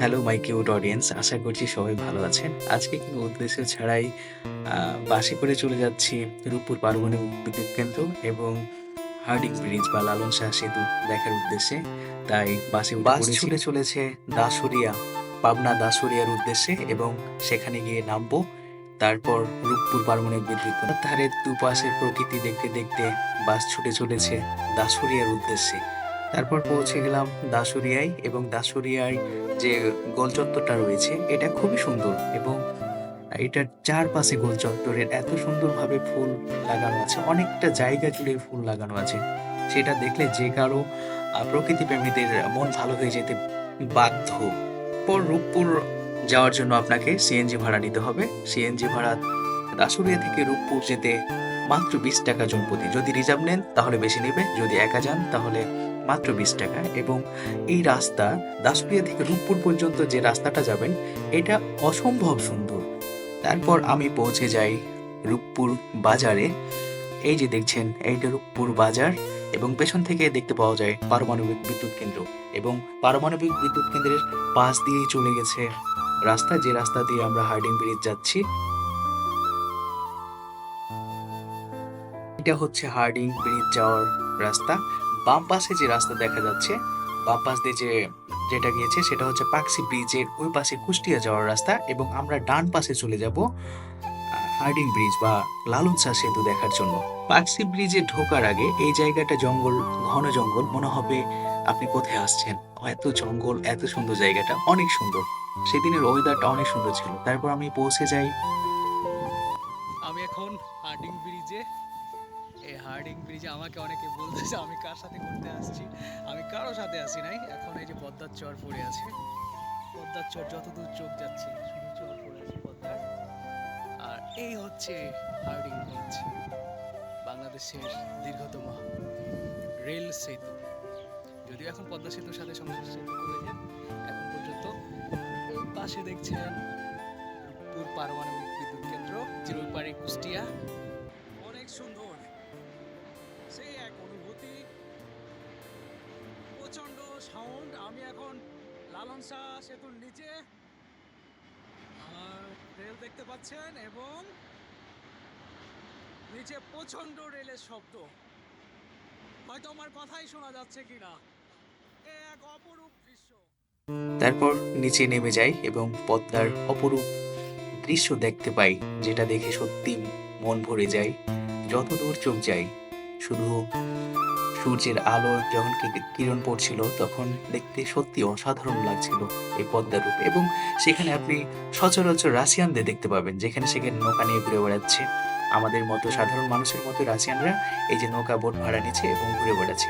Hello my cute audience আশা করছি সবাই ভালো আছেন। আজকে কিন্তু উদ্দেশ্য ছাড়াই বাসে করে চলে যাচ্ছি রূপপুর পারমাণবিক বিদ্যুৎ কেন্দ্র এবং হার্ডিং ব্রিজ বা লালন শাহ সেতু দেখার উদ্দেশ্যে। তাই বাসে বাস ছুটে চলেছে দাসুরিয়া পাবনা দাসুরিয়ার উদ্দেশ্যে এবং সেখানে গিয়ে নামবো। তারপর রূপপুর পারমাণবিক বিদ্যুৎ ধারের দুপাশের প্রকৃতি দেখতে দেখতে বাস ছুটে চলেছে দাসুরিয়ার উদ্দেশ্যে। তারপর পৌঁছে গেলাম দাসুরিয়ায় এবং দাসুরিয়ায় যে গোল চত্বরটা রয়েছে, এটা খুবই সুন্দর এবং এটার চারপাশে গোল চত্বরের এত সুন্দরভাবে ফুল লাগানো আছে, অনেকটা জায়গা জুড়ে ফুল লাগানো আছে। সেটা দেখলে যে কারও প্রকৃতি প্রেমীদের মন ভালো হয়ে যেতে বাধ্য। পর রূপপুর যাওয়ার জন্য আপনাকে সিএনজি ভাড়া নিতে হবে। সিএনজি ভাড়া দাসুরিয়া থেকে রূপপুর যেতে মাত্র বিশ টাকা জনপ্রতি যদি রিজার্ভ নেন, তাহলে বেশি নেবে। যদি একা যান, তাহলে মাত্র বিশ টাকা এবং এই রাস্তা দাসপুরিয়া থেকে রূপপুর পর্যন্ত যে রাস্তাটা যাবেন, এটা অসম্ভব সুন্দর। তারপর আমি পৌঁছে যাই রূপপুর বাজারে। এই যে দেখছেন, এইটা রূপপুর বাজার এবং পেছন থেকে দেখতে পাওয়া যায় পারমাণবিক বিদ্যুৎ কেন্দ্র এবং পারমাণবিক বিদ্যুৎ কেন্দ্রের পাশ দিয়েই চলে গেছে রাস্তা, যে রাস্তা দিয়ে আমরা হার্ডিং ব্রিজ যাচ্ছি। এটা হচ্ছে হার্ডিং ব্রিজ যাওয়ার রাস্তা। বাম পাশে যে রাস্তা দেখা যাচ্ছে, বাম পাশ দিয়ে যে যেটা গিয়েছে সেটা হচ্ছে পাকসি ব্রিজের ওই পাশে কুষ্টিয়া যাওয়ার রাস্তা এবং আমরা ডান পাশে চলে যাব হার্ডিং ব্রিজ বা লালন সেতু দেখার জন্য। পাকসি ব্রিজে ঢোকার আগে এই জায়গাটা জঙ্গল, ঘন জঙ্গল, মনে হবে আপনি কোথায় আসছেন। এত জঙ্গল, এত সুন্দর জায়গাটা, অনেক সুন্দর। সেদিনের ওয়েদারটা অনেক সুন্দর ছিল। তারপর আমি পৌঁছে যাই। আমি এখন হার্ডিং ব্রিজে এই হার্ডিং ব্রিজে আমাকে অনেকে বলতেছে আমি কার সাথে ঘুরতে আসছি? আমি কারও সাথে আসি নাই। এখন এই যে পদ্মার চর পড়ে আছে। পদ্মার চর যতদূর চোখ যাচ্ছে, শুধু চর পড়ে আছে পদ্মার। আর এই হচ্ছে হার্ডিং ব্রিজ। বাংলাদেশের দীর্ঘতম রেল সেতু। যদিও এখন পদ্মা সেতুর সাথে সংযোগ সেতু করেছেন এখন পর্যন্ত পাশে দেখছেন রূপপুর পারমাণবিক বিদ্যুৎ কেন্দ্র চিরপাড়ি কুষ্টিয়া। অনেক সুন্দর। সাউন্ড আমি এখন লালন শাহ সেতুর নিচে। আর রেল দেখতে পাচ্ছেন এবং নিচে প্রচণ্ড রেলের শব্দ। হয়তো আমার কথাই শোনা যাচ্ছে কিনা। এক অপরূপ দৃশ্য। তারপর নিচে নেমে যাই এবং পদ্মার অপরূপ দৃশ্য দেখতে পাই, যেটা দেখে সত্যি মন ভরে যায় যত দূর চোখ যাই শুধু সূর্যের আলো যখন কি- কিরণ পড়ছিল তখন দেখতে সত্যি অসাধারণ লাগছিল এই পদ্মার রূপ। এবং সেখানে আপনি সচরাচর রাশিয়ানদের দেখতে পাবেন যেখানে সেখানে নৌকা নিয়ে ঘুরে বেড়াচ্ছে। আমাদের মতো সাধারণ মানুষের মতো রাশিয়ানরা এই যে নৌকা বোট ভাড়া নিচ্ছে এবং ঘুরে বেড়াচ্ছে।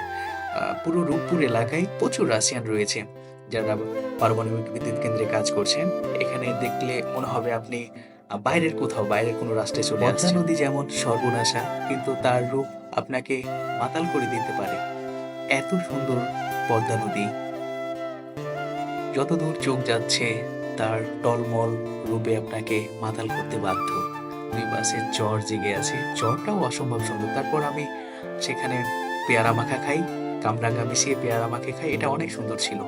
পুরো রূপপুর এলাকায় প্রচুর রাশিয়ান রয়েছে যারা পারমাণবিক বিদ্যুৎ কেন্দ্রে কাজ করছেন। এখানে দেখলে মনে হবে আপনি বাইরের কোথাও বাইরের কোনো রাষ্ট্রে চলে আসছেন। নদী যেমন সর্বনাশা কিন্তু তার রূপ আপনাকে মাতাল করে দিতে পারে। এত সুন্দর পদ্মা নদী। যতদূর চোখ যাচ্ছে, তার টলমল রূপে আপনাকে মাতাল করতে বাধ্য। দুই পাশে চর জেগে আছে। চরটাও অসম্ভব সুন্দর। তারপর আমি সেখানে পেয়ারা মাখা খাই, কামরাঙ্গা মিশিয়ে পেয়ারা মাখে খাই, এটা অনেক সুন্দর ছিল।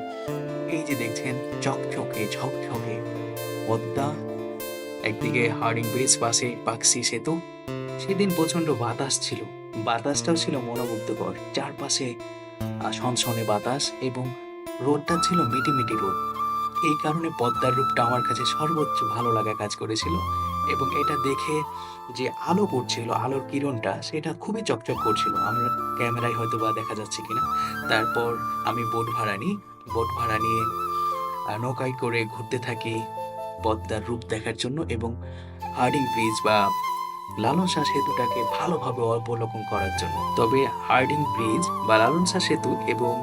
এই যে দেখছেন চকচকে ঝকঝকে পদ্মা। একদিকে হার্ডিং ব্রিজ, পাশে পাকসি সেতু। সেদিন প্রচণ্ড বাতাস ছিল। বাতাসটাও ছিল মনোমুগ্ধকর। চারপাশে সনসনে বাতাস এবং রোদটা ছিল মিটিমিটি রোদ। এই কারণে পদ্মার রূপটা আমার কাছে সর্বোচ্চ ভালো লাগা কাজ করেছিল এবং এটা দেখে যে আলো পড়ছিল, আলোর কিরণটা, সেটা খুবই চকচক করছিল। আমরা ক্যামেরায় হয়তো বা দেখা যাচ্ছে কিনা। তারপর আমি বোট ভাড়া নিই। বোট ভাড়া নিয়ে নৌকায় করে ঘুরতে থাকি পদ্মার রূপ দেখার জন্য এবং হার্ডিং ব্রিজ বা লালন শাহ সেতুটাকে ভালোভাবে অবলোকন করার জন্য। তবে হার্ডিং ব্রিজ বা লালন শাহ সেতু এবং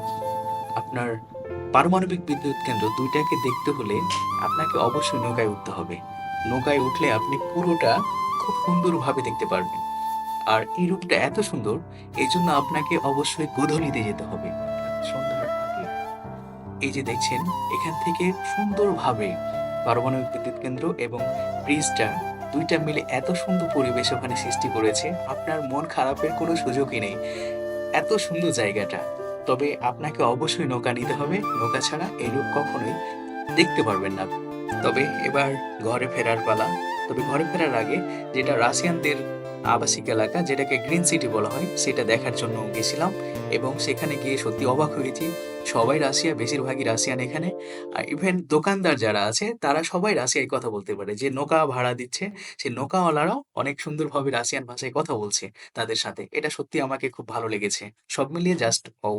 আপনার পারমাণবিক বিদ্যুৎ কেন্দ্র দুইটাকে দেখতে হলে আপনাকে অবশ্যই নৌকায় উঠতে হবে। নৌকায় উঠলে আপনি পুরোটা খুব সুন্দরভাবে দেখতে পারবেন। আর এই রূপটা এত সুন্দর এই জন্য আপনাকে অবশ্যই গোধূলিতে যেতে হবে। এই যে দেখছেন, এখান থেকে সুন্দরভাবে পারমাণবিক বিদ্যুৎ কেন্দ্র এবং ব্রিজটা দুইটা মিলে এত সুন্দর পরিবেশ ওখানে সৃষ্টি করেছে, আপনার মন খারাপের কোনো সুযোগই নেই। এত সুন্দর জায়গাটা। তবে আপনাকে অবশ্যই নৌকা নিতে হবে। নৌকা ছাড়া এই রূপ কখনোই দেখতে পারবেন না। তবে এবার ঘরে ফেরার পালা। তবে ঘরে ফেরার আগে যেটা রাশিয়ানদের আবাসিক এলাকা, যেটাকে গ্রিন সিটি বলা হয়, সেটা দেখার জন্য গেছিলাম এবং সেখানে গিয়ে সত্যি অবাক হয়েছি। সবাই রাশিয়া, বেশিরভাগই রাশিয়ান এখানে। আর ইভেন দোকানদার যারা আছে, তারা সবাই রাশিয়ায় কথা বলতে পারে। যে নৌকা ভাড়া দিচ্ছে সেই নৌকাওয়ালারাও অনেক সুন্দরভাবে রাশিয়ান ভাষায় কথা বলছে তাদের সাথে। এটা সত্যি আমাকে খুব ভালো লেগেছে। সব মিলিয়ে জাস্ট ও